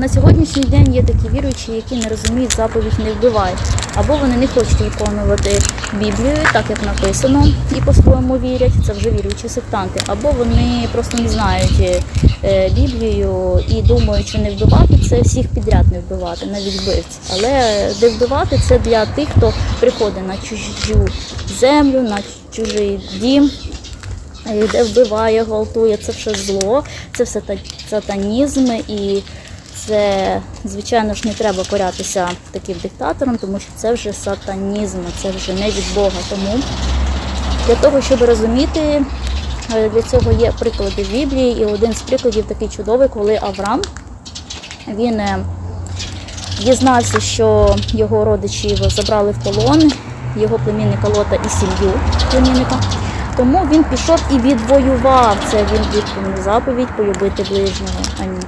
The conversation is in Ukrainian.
на сьогоднішній день є такі віруючі, які не розуміють заповідь не вбивай. Або вони не хочуть виконувати Біблію, так як написано, і по-своєму вірять. Це вже віруючі сектанти. Або вони просто не знають е, Біблію і думають, що не вбивати це всіх підряд не вбивати, навіть вбивць. Але де вбивати це для тих, хто приходить на чужу землю, на чужий дім. е, Де вбиває, гвалтує, це все зло, це все та- сатанізм і це, звичайно ж, не треба корятися таким диктаторам, тому що це вже сатанізм, це вже не від Бога. Тому для того, щоб розуміти, е, для цього є приклади в Біблії, і один з прикладів такий чудовий, коли Авраам він е, дізнався, що його родичів забрали в полон, його племінника Лота і сім'ю племінника. Тому він пішов і відвоював це. Він виконав заповідь полюбити ближнього. Амінь.